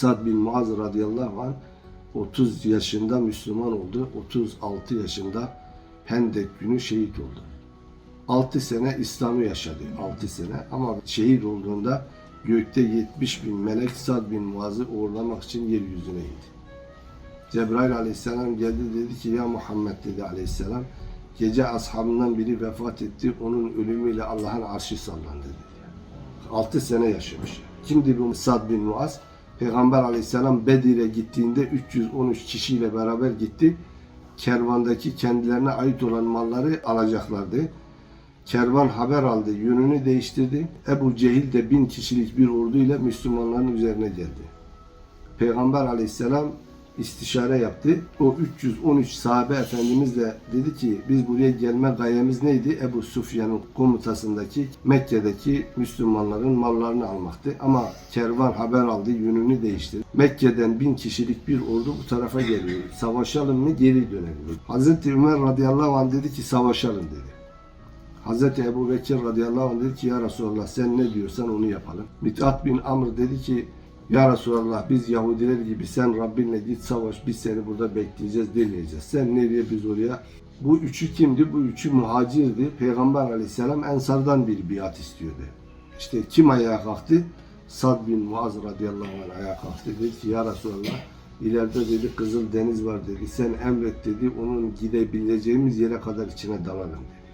Sad bin Muaz radıyallahu anh 30 yaşında Müslüman oldu. 36 yaşında Hendek günü şehit oldu. 6 sene İslam'ı yaşadı. 6 sene ama şehit olduğunda gökte 70 bin melek Sad bin Muaz'ı uğurlamak için yeryüzüne indi. Cebrail aleyhisselam geldi dedi ki ya Muhammed dedi aleyhisselam gece ashabından biri vefat etti. Onun ölümüyle Allah'ın arşı sallandı dedi. 6 sene yaşamış. Kimdi bu Sad bin Muaz? Peygamber aleyhisselam Bedir'e gittiğinde 313 kişiyle beraber gitti. Kervandaki kendilerine ait olan malları alacaklardı. Kervan haber aldı, yönünü değiştirdi. Ebu Cehil de bin kişilik bir orduyla Müslümanların üzerine geldi. Peygamber aleyhisselam istişare yaptı. O 313 sahabe efendimiz de dedi ki biz buraya gelme gayemiz neydi? Ebu Sufyan'ın komutasındaki Mekke'deki Müslümanların mallarını almaktı. Ama kervan haber aldı, yönünü değiştirdi. Mekke'den bin kişilik bir ordu bu tarafa geliyor. Savaşalım mı geri dönelim. Hazreti Ömer radıyallahu anh dedi ki savaşalım dedi. Hazreti Ebu Bekir radıyallahu anh dedi ki ya Resulallah sen ne diyorsan onu yapalım. Mithat bin Amr dedi ki ya Resulallah biz Yahudiler gibi sen Rabbinle git savaş biz seni burada bekleyeceğiz dinleyeceğiz. Sen nereye biz oraya. Bu üçü kimdi? Bu üçü muhacirdi. Peygamber aleyhisselam ensardan bir biat istiyordu. İşte kim ayağa kalktı? Sad bin Muaz radıyallahu anh ayağa kalktı. Dedi ki ya Resulallah ileride dedi Kızıl Deniz var dedi. Sen emret dedi onun gidebileceğimiz yere kadar içine dalalım dedi.